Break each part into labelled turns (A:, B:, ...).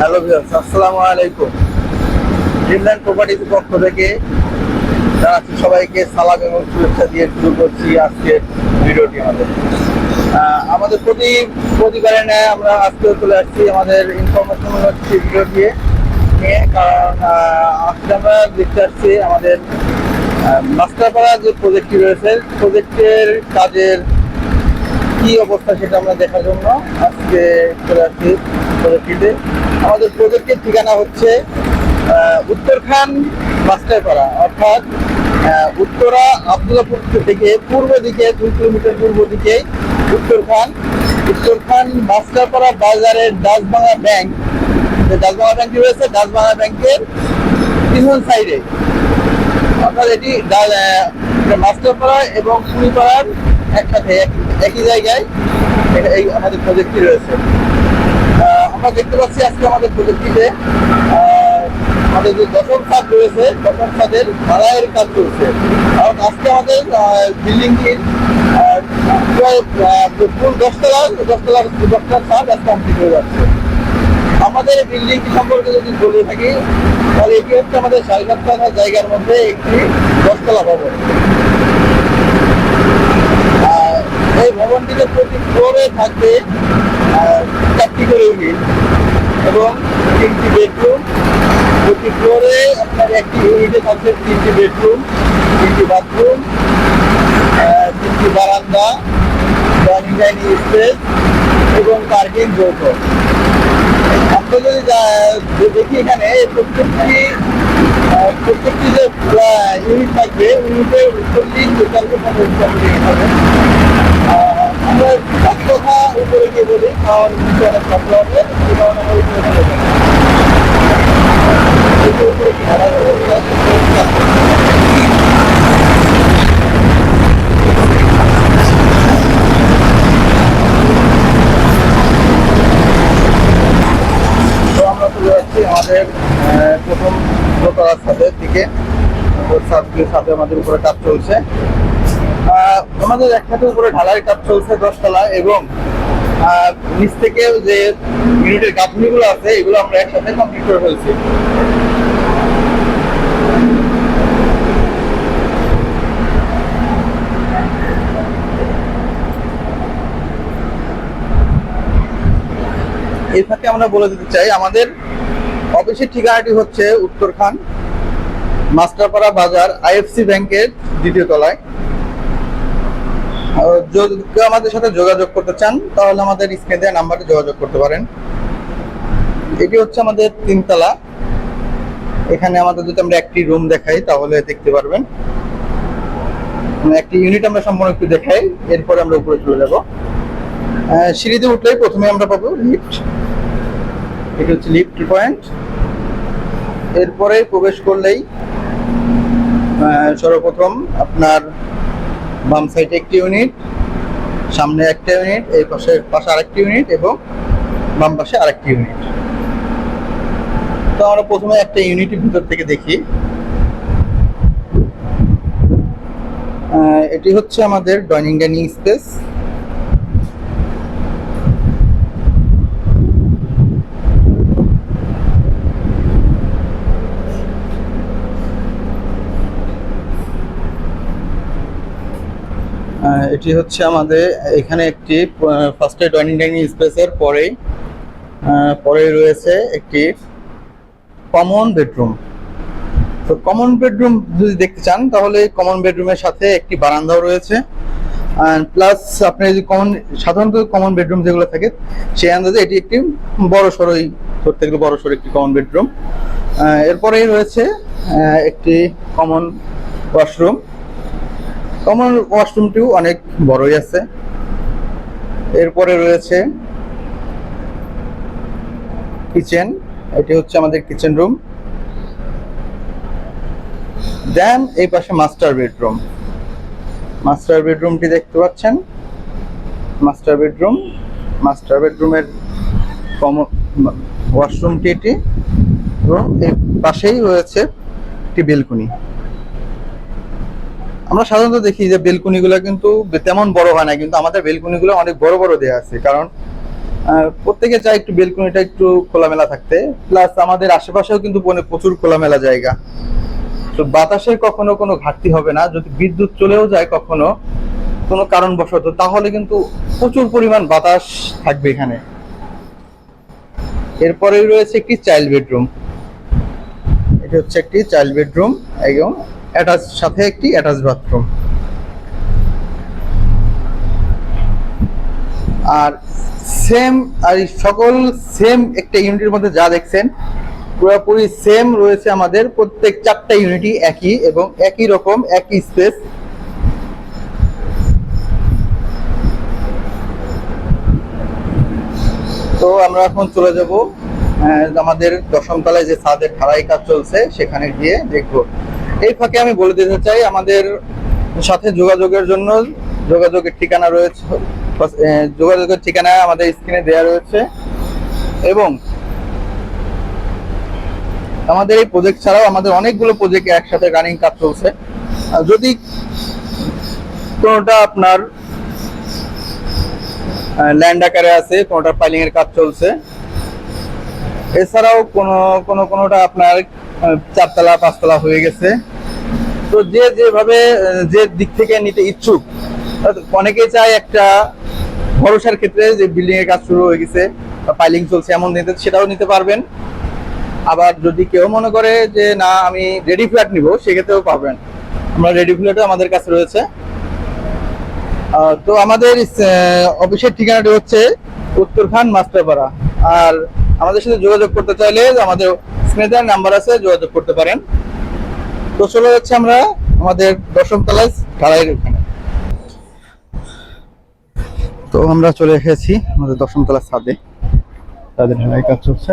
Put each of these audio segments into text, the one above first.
A: Hello viewers, আসসালামু আলাইকুম। Dreamland প্রপার্টির পক্ষ থেকে জানাচ্ছি সবাইকে সালাম এবং শুভেচ্ছা দিয়ে শুরু করছি আজকের ভিডিওটি আমাদের। আমাদের প্রতি প্রতিবারে ন্যায় আমরা আজকে চলে আসছি আমাদের ইনফরমেশন হচ্ছে ভিডিও দিয়ে নিয়ে, কারণ আজকে আমরা দেখতে আসছি আমাদের মাস্টারপাড়া যে প্রজেক্টটি রয়েছে প্রজেক্টের কাজের কি অবস্থা সেটা আমরা দেখার জন্য আজকে চলে আসছি প্রজেক্টটিতে আমাদের প্রজেক্টের ঠিকানা হচ্ছে উত্তরখান মাস্টারপাড়া অর্থাৎ উত্তরা আবদুল্লাপুর থেকে পূর্ব দিকে দুই কিলোমিটার পূর্ব দিকে উত্তরখান। উত্তরখান মাস্টারপাড়া বাজারের দাসবাংলা ব্যাংক। যে দাসবাংলা ব্যাংকটি রয়েছে দাসবাংলা ব্যাংকের পিছন সাইডে। অর্থাৎ এটি মাস্টারপাড়া এবং কুড়িপাড়ার একসাথে, এক- একই জায়গায় এই আমাদের প্রজেক্টটি রয়েছে। আমরা দেখতে পাচ্ছি আজকে আমাদের প্রযুক্তিতে আমাদের যে দশম ছাদ রয়েছে, দশম ছাদের ঢালাইয়ের কাজ চলছে। কারণ আজকে আমাদের বিল্ডিংটির ফুল দশতলা দশতলার দশটার ছাদ আজকে কমপ্লিট হয়ে যাচ্ছে। আমাদের বিল্ডিংটি সম্পর্কে যদি বলে থাকি, তাহলে এটি হচ্ছে আমাদের সাড়ে সাততলা জায়গার মধ্যে একটি দশতলা ভবন। এই ভবনটিতে প্রতি ফ্লোরে থাকবে চারটি করে ইউনিট এবং তিনটি বেডরুম প্রতি ফ্লোরে আপনার একটি ইউনিটে থাকবে তিনটি বেডরুম তিনটি বাথরুম তিনটি বারান্দা ডাইনিং ডাইনিং স্পেস এবং পার্কিং যৌথ। আমরা যদি দেখি এখানে, প্রত্যেকটি প্রত্যেকটি যে ইউনিট থাকবে ইউনিটে চল্লিশ পঞ্চাশ হবে আমরা এক বলি কারণ নিচে আমরা উপরে চলে যাই। উপরে প্রথম দোতলার ছাদের দিকে। ওর সাথে আমাদের উপরে কাজ চলছে। আমাদের একসাথে উপরে ঢালাই কাজ চলছে দশতলা এবং নিচ থেকে যে ইউনিটের গাঁথনিগুলো আছে, এগুলো আমরা একসাথে কমপ্লিট করে ফেলছি। এই আমরা বলে দিতে চাই, আমাদের অফিসের ঠিকানাটি হচ্ছে উত্তরখান, মাস্টারপাড়া বাজার, আইএফসি ব্যাংকের দ্বিতীয় তলায়। আমাদের সাথে যোগাযোগ করতে চান, তাহলে আমাদের স্ক্রিনে দেওয়া নাম্বারে যোগাযোগ করতে পারেন। এটি হচ্ছে আমাদের তিনতলা। এখানে আমাদের যদি আমরা একটি রুম দেখাই, তাহলে দেখতে পারবেন। মানে একটি ইউনিট আমরা সম্পূর্ণ একটু দেখাই, এরপরে আমরা উপরে চলে যাব। সিঁড়িতে উঠলেই প্রথমে আমরা পাবো লিফট এটা হচ্ছে লিফট পয়েন্ট এরপরে প্রবেশ করলেই সর্বপ্রথম আপনার বাম সাইডে একটি ইউনিট, সামনে একটা ইউনিট, এই পাশে পাশে আরেকটি ইউনিট এবং বাম পাশে আরেকটি ইউনিট। তো আমরা প্রথমে একটা ইউনিটের ভিতর থেকে দেখি। এটি হচ্ছে আমাদের ডাইনিং ডাইনিং স্পেস। এটি হচ্ছে আমাদের এখানে একটি ফার্স্টে ডাইনিং ডাইনিং স্পেসের পরেই পরে রয়েছে একটি কমন বেডরুম তো কমন বেডরুম যদি দেখতে চান, তাহলে কমন বেডরুমের সাথে একটি বারান্দাও রয়েছে। প্লাস আপনি যদি কমন সাধারণত কমন বেডরুম যেগুলো থাকে, সেই আন্দাজে এটি একটি বড় সড়ই ধরতে গেলে বড় সড়ো একটি কমন বেডরুম এরপরেই রয়েছে একটি কমন ওয়াশরুম কমন ওয়াশরুমটিও অনেক বড়ই আছে। এরপরে রয়েছে কিচেন, এটি হচ্ছে আমাদের কিচেন রুম। দেন এই পাশে মাস্টার বেডরুম। মাস্টার বেডরুমটি দেখতে পাচ্ছেন। মাস্টার বেডরুম, মাস্টার বেডরুমের কমন ওয়াশরুমটি এটি। এবং এর পাশেই রয়েছে একটি বেলকুনি। আমরা সাধারণত দেখি যে বেলকুনিগুলো কিন্তু তেমন বড় হয় না, কিন্তু আমাদের বেলকুনিগুলো অনেক বড় বড় দেওয়া আছে। কারণ প্রত্যেকে চায় একটু বেলকুনিটা একটু খোলামেলা থাকতে। প্লাস আমাদের আশেপাশেও কিন্তু মানে প্রচুর খোলামেলা জায়গা। তো বাতাসের কখনো কোনো ঘাটতি হবে না। যদি বিদ্যুৎ চলেও যায় কখনো কোনো কারণবশত, তাহলে কিন্তু প্রচুর পরিমাণ বাতাস থাকবে এখানে। এরপরেই রয়েছে একটি চাইল্ড বেডরুম এটা হচ্ছে একটি চাইল্ড বেডরুম এবং অ্যাটাচ, সাথে একটি অ্যাটাচ বাথরুম। আর সেম, আর সকল সেম একটা ইউনিটের মধ্যে যা দেখছেন, পুরোপুরি সেম রয়েছে আমাদের প্রত্যেক চারটা ইউনিটই একই এবং একই রকম, একই স্পেস। তো আমরা এখন চলে যাব আমাদের দশম তলায় যে ছাদের ঢালাই কাজ চলছে, সেখানে গিয়ে দেখব। এই ফাঁকে আমি বলে দিতে চাই, আমাদের সাথে যোগাযোগের জন্য যোগাযোগের ঠিকানা রয়েছে যোগাযোগের ঠিকানা আমাদের স্ক্রিনে দেওয়া রয়েছে এবং আমাদের এই প্রজেক্ট ছাড়াও আমাদের অনেকগুলো প্রজেক্ট একসাথে রানিং কাজ চলছে। যদি কোনোটা আপনার ল্যান্ড আকারে আছে, কোনোটা ফাইলিং এর কাজ চলছে, এছাড়াও কোনো কোনো, কোনোটা আপনার চারতলা, পাঁচতলা হয়ে গেছে। তো যে যেভাবে যে দিক থেকে নিতে ইচ্ছুক অনেকেই চায় একটা ভরসার ক্ষেত্রে যে বিল্ডিং এর কাজ শুরু হয়ে গেছে বা ফাইলিং চলছে এমন নিতে সেটাও নিতে পারবেন। আবার যদি কেউ মনে করে যে, না, আমি রেডি ফ্ল্যাট নিব, সেক্ষেত্রেও পাবেন। আমরা রেডি ফ্ল্যাটও আমাদের কাছে রয়েছে। তো আমাদের অফিসের ঠিকানাটি হচ্ছে উত্তরখান মাস্টারপাড়া। আর আমাদের সাথে যোগাযোগ করতে চাইলে আমাদের স্ক্রিনে নাম্বার আছে, যোগাযোগ করতে পারেন। তো চলে যাচ্ছে আমরা আমাদের দশম তলায় ঢালাইয়ের ওখানে। তো আমরা চলে এসেছি আমাদের দশম তলার ছাদে। তাদের ঢালাই কাজ চলছে।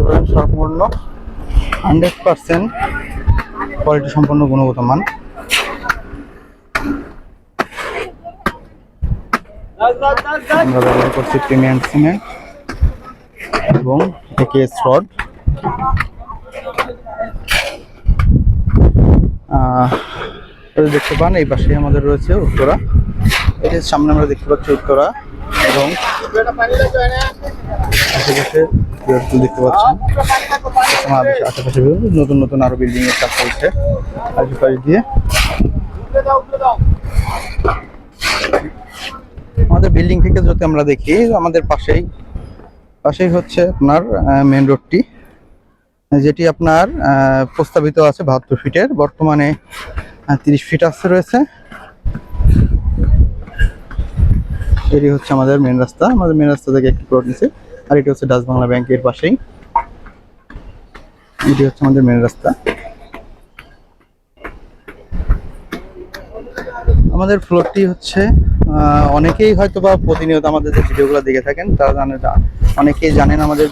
A: দেখতে পারেন সম্পূর্ণ হান্ড্রেড পার্সেন্ট কোয়ালিটি সম্পূর্ণ গুণগত মান। আমরা ব্যবহার করছি প্রিমিয়াম সিমেন্ট এবং একেএস রড। দেখতে পান, এই পাশে আমাদের রয়েছে উত্তরা। এটির সামনে আমরা দেখতে পাচ্ছি উত্তরা এবং আশেপাশে দেখতে পাচ্ছেন। আশেপাশে নতুন নতুন আরও বিল্ডিং এর কাজ চলছে। আশেপাশে দিয়ে। আমাদের বিল্ডিং থেকে যদি আমরা দেখি, আমাদের পাশেই পাশেই হচ্ছে আপনার মেন রোডটি যেটি আপনার প্রস্তাবিত আছে বাহাত্তর ফিটের। বর্তমানে তিরিশ ফিট আসতে রয়েছে। এটি হচ্ছে আমাদের মেন রাস্তা। আমাদের মেন রাস্তা থেকে একটি প্লট নিচে। আর এটি হচ্ছে ডাচ বাংলা ব্যাংকের পাশেই। এটি হচ্ছে আমাদের মেন রাস্তা। আমাদের ফ্লোরটি হচ্ছে অনেকেই হয়তো বা প্রতিনিয়ত আমাদের যে ভিডিওগুলো দেখে থাকেন, তারা জানে অনেকেই জানেন আমাদের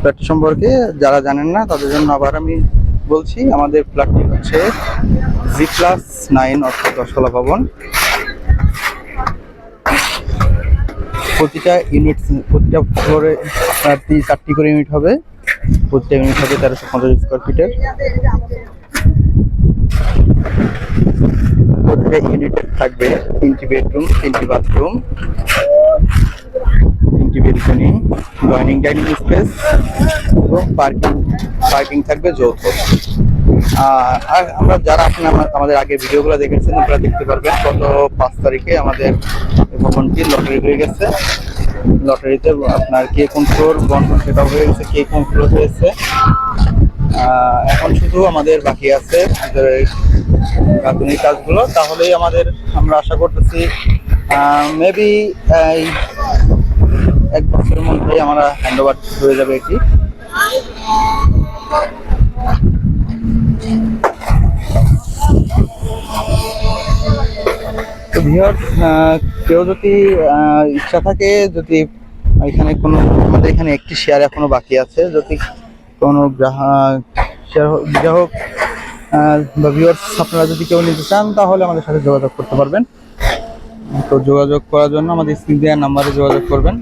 A: ফ্ল্যাটটি সম্পর্কে, যারা জানেন না, তাদের জন্য আবার আমি বলছি, আমাদের ফ্ল্যাটটি হচ্ছে জি প্লাস নাইন অর্থাৎ দশতলা ভবন। প্রতিটা ইউনিট প্রতিটা ফ্লোরে তিন চারটি করে ইউনিট হবে। প্রতিটা ইউনিট হবে তেরোশো পঞ্চাশ স্কোয়ার ফিটের প্রতিটা ইউনিটে থাকবে তিনটি বেডরুম তিনটি বাথরুম তিনটি বেলকনি ডাইনিং ডাইনিং স্পেস এবং পার্কিং পার্কিং থাকবে যৌথ। আর আমরা যারা আপনি আমাদের আগে ভিডিওগুলো দেখেছেন, আপনারা দেখতে পারবেন গত পাঁচ তারিখে আমাদের ভবনটি লটারি হয়ে গেছে? লটারিতে আপনার কে কোন ফ্লোর বন্টন সেটা হয়ে গেছে, কে কোন ফ্লোর হয়েছে? এখন শুধু আমাদের বাকি আছে গাঁথুনির কাজগুলো। তাহলেই আমাদের, আমরা আশা করতেছি মেবি এই এক বছরের মধ্যেই আমরা হ্যান্ড ওভার হয়ে যাবে এটি। ভিওর কেউ যদি ইচ্ছা থাকে যদি এখানে কোনো, আমাদের এখানে একটি শেয়ার এখনও বাকি আছে, যদি কোনো গ্রাহক গ্রাহক বা ভিওর্স আপনারা যদি কেউ নিতে চান, তাহলে আমাদের সাথে যোগাযোগ করতে পারবেন। তো যোগাযোগ করার জন্য আমাদের স্ক্রিন দেওয়ার নাম্বারে যোগাযোগ করবেন।